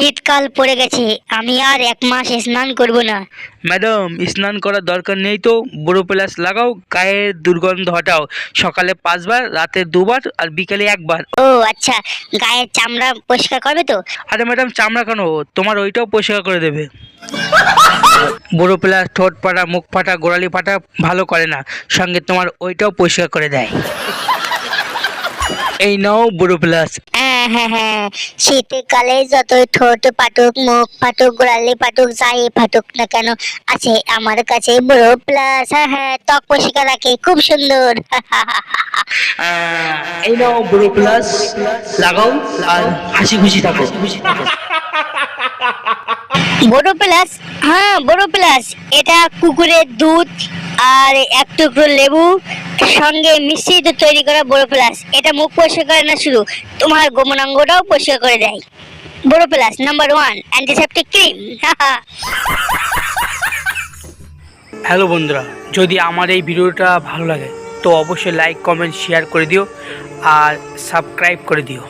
শীতকাল পড়ে গেছে আমি আর এক মাস স্নান করব না। ম্যাডাম স্নান করার দরকার নেই তো। বুড়ো প্লাস লাগাও গায়ের দুর্গন্ধ হটাও। সকালে পাঁচবার রাতে দুবার আর বিকেলে একবার। ও আচ্ছা গায়ের চামড়া পরিষ্কার করবে তো? আরে ম্যাডাম চামড়া কেন? তোমার ওইটাও পরিষ্কার করে দেবে। বুড়ো প্লাস ঠোঁট ফাটা মুখ ফাটা গোড়ালি ফাটা ভালো করে না। সঙ্গে তোমার ওইটাও পরিষ্কার করে দেয়। এই নাও বুড়ো প্লাস। হ্যাঁ হ্যাঁ হ্যাঁ। শীতকালে যতই ঠোঁট পাটুক মুখ পাটুক গোড়ালি পাটুক যাই ফাটুক না কেন আছে আমার কাছে বড় প্লাস হ্যাঁ হ্যাঁ ত্বক পরিষ্কার রাখে খুব সুন্দর। এই নাও বুড়ো প্লাস লাগাও আর হাসি খুশি থাকো। বড় প্লাস হ্যাঁ বড় প্লাস এটা কুকুরের দুধ আর এক টুকরো লেবু সঙ্গে মিশ্রিত তৈরি করা বড় প্লাস। এটা মুখ পরিষ্কার করে না শুধু, তোমার গোমনাঙ্গটাও পরিষ্কার করে দেয়। বড় plus number one antiseptic cream hello বন্ধুরা, যদি আমার এই ভিডিওটা ভালো লাগে, তো অবশ্যই লাইক কমেন্ট শেয়ার করে দিও, আর সাবস্ক্রাইব করে দিও।